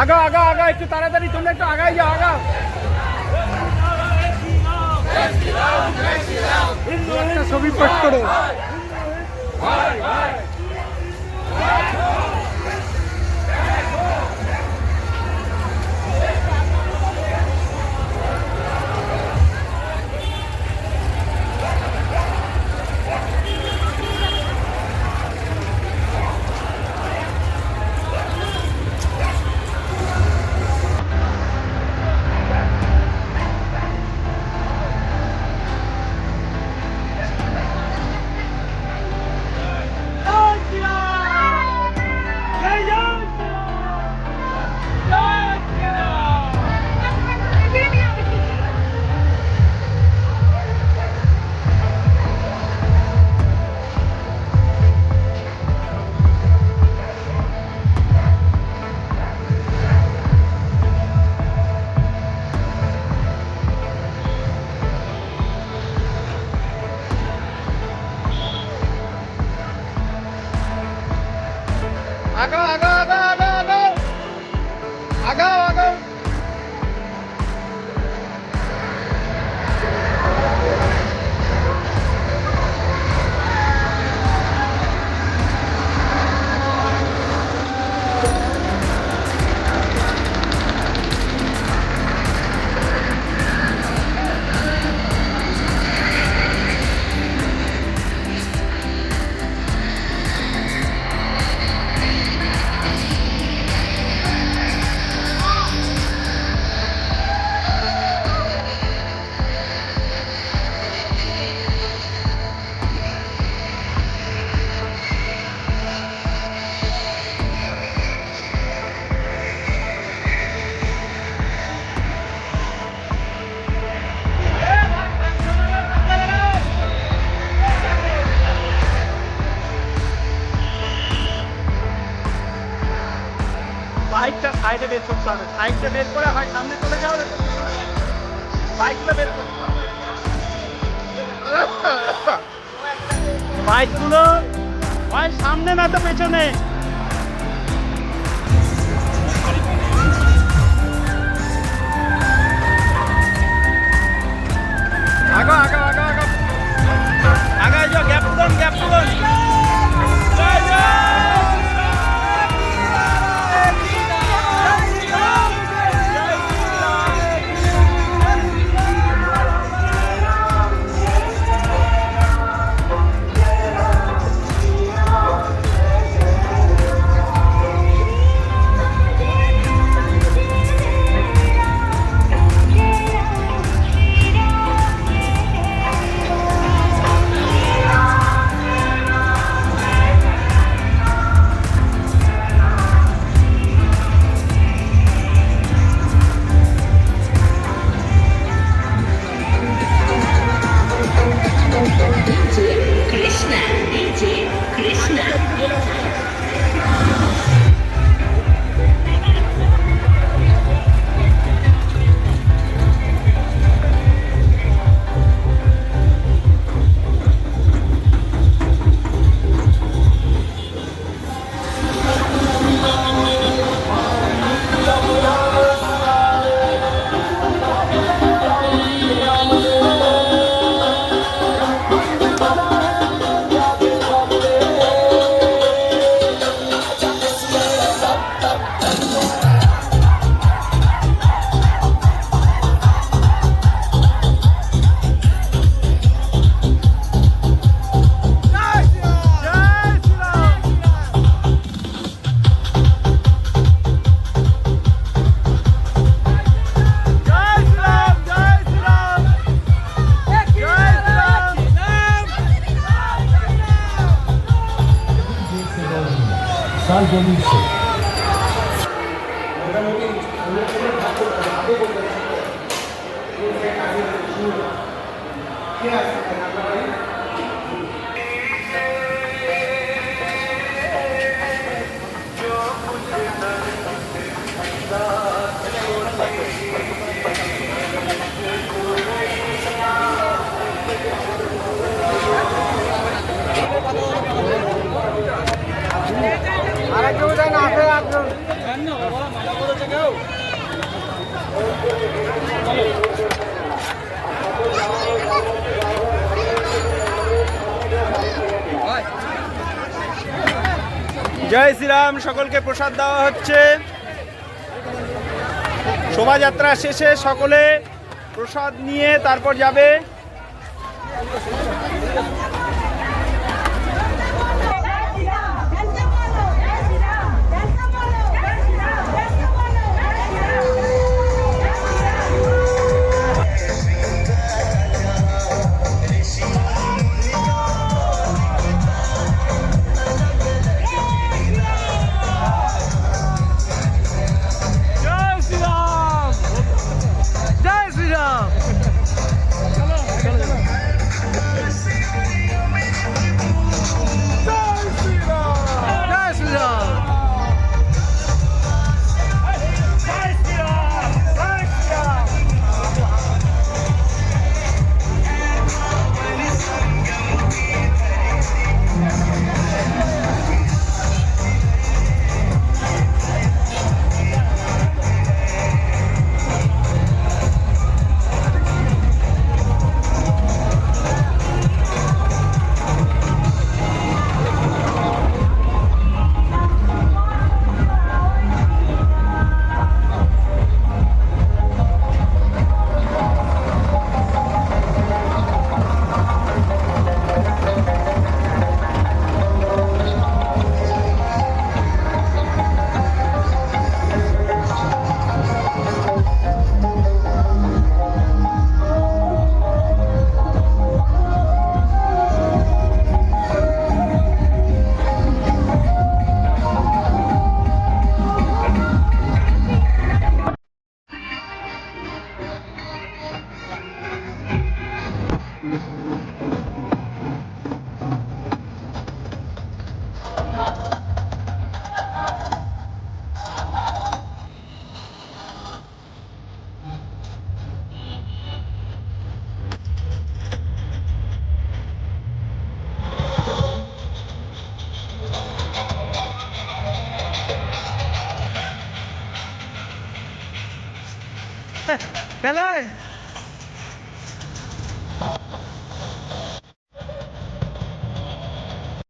আগা আগা আগা একটু তাড়াতাড়ি তোমরা একটু আগাই যাও আগা। ছবি পোস্ট করো। বের করতে হবে। সাইডটা বের করে হয়, সামনে চলে যাও বাইকটা বের করতে হবে। বাইকগুলো হয় সামনে না তো পেছনে। আগো আগো আগো আগো। আগায় যাও গ্যাপ তুলুন গ্যাপ তুলুন Maldonado. জয় শ্রীরাম সকলকে প্রসাদ দেওয়া হচ্ছে। শোভাযাত্রা শেষে সকলে প্রসাদ নিয়ে তারপর যাবে। ไปเลย